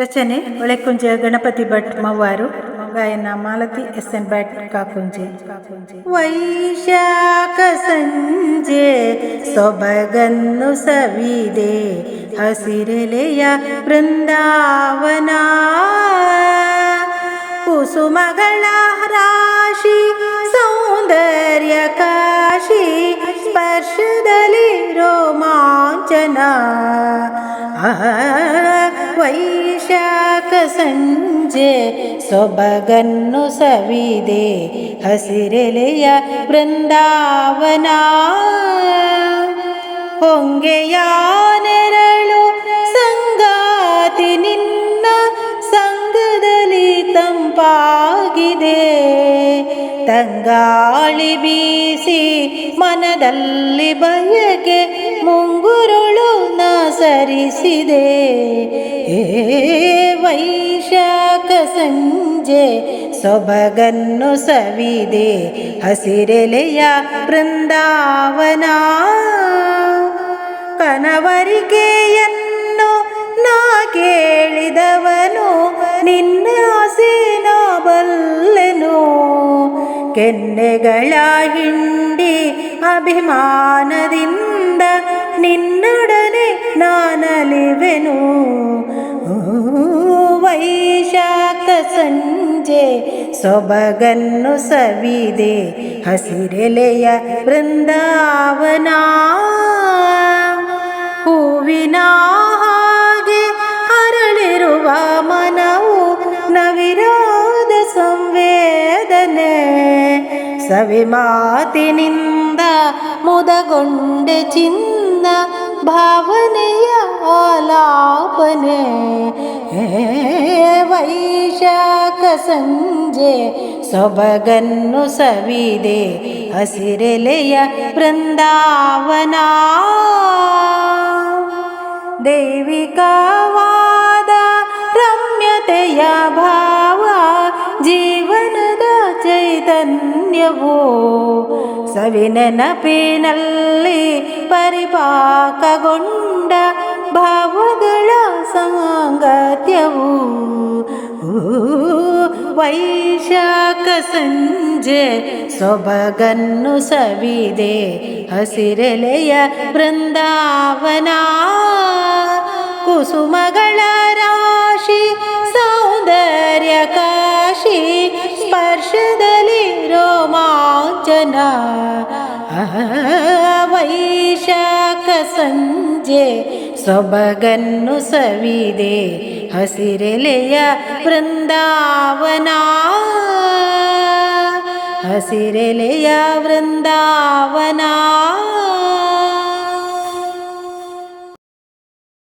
ರಚನೆ ಒಳೆಕುಂಜ ಗಣಪತಿ ಭಟ್ ಮವ್ವಾರು, ಗಾಯನ Malathi S N Bhat Kakunje. ವೈಶಾಖ ಸಂಜೆ ಸೊಬಗನ್ನು ಸವಿದೆ, ಹಸಿರೆಲೆಯ ಬೃಂದಾವನ ಕುಸುಮಗಳ ರಾಶಿ, ಸೌಂದರ್ಯ ಕಾಶಿ, ಸ್ಪರ್ಶದಲ್ಲಿ ರೋಮಾಂಚನ. ವೈ ಸಂಜೆ ಸೊಬಗನ್ನು ಸವಿದೆ ಹಸಿರೆಲೆಯ ಬೃಂದಾವನ ಹೊಂಗೆಯ ನೆರಳು ಸಂಗಾತಿ ನಿನ್ನ ಸಂಗದಲ್ಲಿ ತಂಪಾಗಿದೆ. ತಂಗಾಳಿ ಬೀಸಿ ಮನದಲ್ಲಿ ಬಯಕೆ ಮುಂಗುರುಳು ಸರಿಸಿದೆ ಹೇ ವೈಶಾಖ ಸಂಜೆ ಸೊಬಗನ್ನು ಸವಿದೆ ಹಸಿರೆಲೆಯ ಬೃಂದಾವನ ಕನವರಿಕೆಯನ್ನು ನಾ ಕೇಳಿದವನು, ನಿನ್ನ ಆಸೆನ ಬಲ್ಲೆನು. ಕೆನ್ನೆಗಳ ಹಿಂಡಿ ಅಭಿಮಾನದಿಂದ ನಿನ್ನೊಡನೆ ನಾನಲಿವೆನು. ವೈಶಾಖ ಸಂಜೆ ಸೊಬಗನ್ನು ಸವಿದೆ ಹಸಿರೆಲೆಯ ಬೃಂದಾವನ ಹೂವಿನ ಹಾಗೆ ಅರಳಿರುವ ಮನವು ನವಿರಾದ ಸಂವೇದನೆ. ಸವಿ ಮಾತಿನಿಂದ ಮುದಗೊಂಡೆ ಚಿನ್ನ ಭಾವನೆಯ ಆಲಾಪನೆ ಹೇ ವೈಶಾಖ ಸಂಜೆ ಸೊಬಗನ್ನು ಸವಿದೆ ಹಸಿರೆಲೆಯ ಬೃಂದಾವನ ದೈವಿಕವಾದ ರಮ್ಯತೆಯ ಭಾವ ಜೀವನದ ಚೈತನ್ಯವು ಸವಿನೆನಪಿನಲ್ಲಿ ಪರಿಪಾಕಗೊಂಡ ಭಾವಗಳ ಸಾಂಗತ್ಯವು? ವೈಶಾಖ ಸಂಜೆ ಸೊಬಗನ್ನು ಸವಿದೆ ಹಸಿರೆಲೆಯ ಬೃಂದಾವನ ಕುಸುಮಗಳ ರಾಶಿ, ಸೌಂದರ್ಯ ಕಾಶಿ ಸ್ಪರ್ಶದಲ್ಲಿ ರೋಮಾಂಚನ ಆ, ವೈಶಾಖ ಸಂಜೆ ಸೊಬಗನ್ನು ಸವಿದೆ ಹಸಿರೆಲೆಯ ಬೃಂದಾವನ ಹಸಿರೆಲೆಯ ಬೃಂದಾವನ